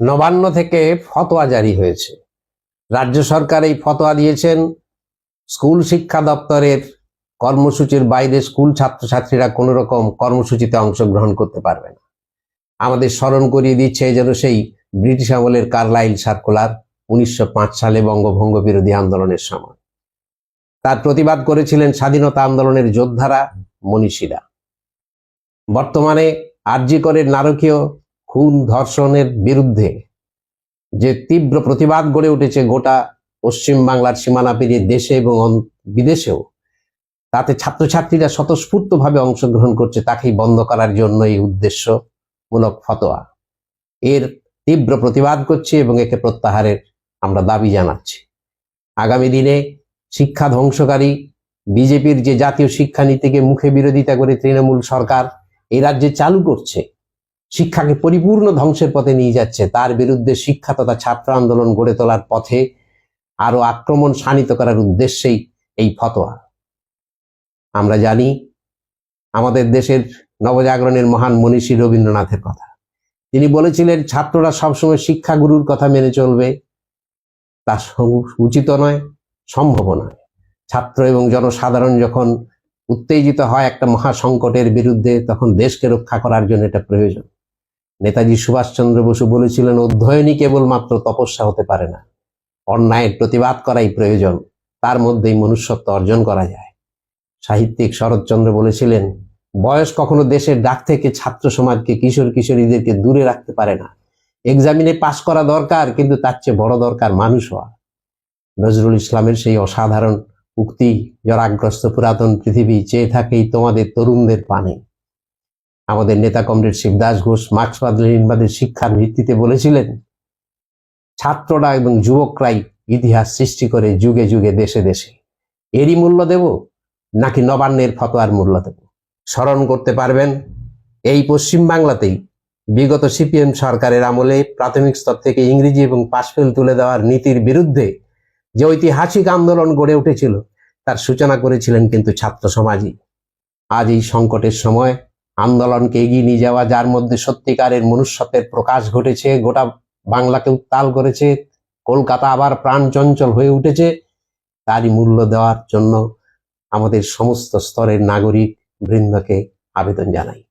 নবান্ন থেকে ফতোয়া জারি হয়েছে। রাজ্য সরকার এই ফতোয়া দিয়েছেন। স্কুল শিক্ষা দপ্তরের কর্মসূচির বাইরে স্কুল ছাত্রছাত্রীরা কোনো রকম কর্মসূচিতে অংশগ্রহণ করতে পারবে না। আমাদের স্মরণ করিয়ে দিচ্ছে যেন সেই ব্রিটিশ আমলের কার্লাইল সার্কুলার উনিশশো পাঁচ সালে বঙ্গভঙ্গ বিরোধী আন্দোলনের সময়। তার প্রতিবাদ করেছিলেন স্বাধীনতা আন্দোলনের যোদ্ধারা মনীষীরা। বর্তমানে আরজি করের নারকীয় খুন ধর্ষণের বিরুদ্ধে যে তীব্র প্রতিবাদ গড়ে উঠেছে গোটা পশ্চিম বাংলার সীমানা পেরিয়ে দেশে এবং বিদেশেও, তাতে ছাত্রছাত্রীরা স্বতঃস্ফূর্তভাবে অংশগ্রহণ করছে তাকেই বন্ধ করার জন্য এই উদ্দেশ্যমূলক ফতোয়া। এর তীব্র প্রতিবাদ করছি এবং একে প্রত্যাহারের আমরা দাবি জানাচ্ছি। আগামী দিনে শিক্ষা ধ্বংসকারী বিজেপির যে জাতীয় শিক্ষানীতিকে মুখে বিরোধিতা করে তৃণমূল সরকার এই রাজ্যে চালু করছে শিক্ষাকে পরিপূর্ণ ধ্বংসের পথে নিয়ে যাচ্ছে। তার বিরুদ্ধে শিক্ষা তথা ছাত্র আন্দোলন গড়ে তোলার পথে আরও আক্রমণ শানিত করার উদ্দেশ্যেই এই ফতোয়া। আমরা জানি, আমাদের দেশের নবজাগরণের মহান মনীষী রবীন্দ্রনাথের কথা। তিনি বলেছিলেন, ছাত্ররা সবসময় শিক্ষাগুরুর কথা মেনে চলবে, তা উচিত নয়, সম্ভব নয়। ছাত্র এবং জনসাধারণ যখন উত্তেজিত হয় একটা মহা সংকটের বিরুদ্ধে, তখন দেশকে রক্ষা করার জন্য এটা প্রয়োজন। নেতাজি সুভাষচন্দ্র বসু বলেছিলেন, অধ্যয়নই কেবলমাত্র তপস্যা হতে পারে না। অন্যায়ের প্রতিবাদ করাই প্রয়োজন। তার মধ্যেই মনুষ্যত্ব অর্জন করা যায়। সাহিত্যিক শরৎচন্দ্র বলেছিলেন, বয়স কখনো দেশের ডাক থেকে ছাত্র সমাজকে কিশোর কিশোরীদেরকে দূরে রাখতে পারে না। এক্সামিনে পাশ করা দরকার, কিন্তু তার চেয়ে বড় দরকার মানুষ হওয়া। নজরুল ইসলামের সেই অসাধারণ উক্তি, জরাগ্রস্ত পুরাতন পৃথিবী, চেয়ে থাকেই তোমাদের তরুণদের পানে। আমাদের নেতা কমরেড শিবদাস ঘোষ, মার্ক্সবাদ লেনিনবাদের শিক্ষার ভিত্তিতে বলেছিলেন, ছাত্ররা এবং যুবকরাই ইতিহাস সৃষ্টি করে যুগে যুগে, দেশে দেশে। এরই মূল্য দেব নাকি নবান্নের ফতোয়ার মূল্য দেব? স্মরণ করতে পারবেন, এই পশ্চিম বাংলাতেই বিগত সিপিএম সরকারের আমলে প্রাথমিক স্তর থেকে ইংরেজি এবং পাশফেল তুলে দেওয়ার নীতির বিরুদ্ধে যে ঐতিহাসিক আন্দোলন গড়ে উঠেছিল, তার সূচনা করেছিলেন কিন্তু ছাত্র সমাজই। আজ এই সংকটের সময় আন্দোলনকে এগিয়ে নিয়ে যাওয়া, যার মধ্যে সত্যিকারের মনুষ্যত্বের প্রকাশ ঘটেছে, গোটা বাংলাকে উত্তাল করেছে, কলকাতা আবার প্রাণ চঞ্চল হয়ে উঠেছে, তারই মূল্য দেওয়ার জন্য আমাদের সমস্ত স্তরের নাগরিক বৃন্দকে আবেদন জানাই।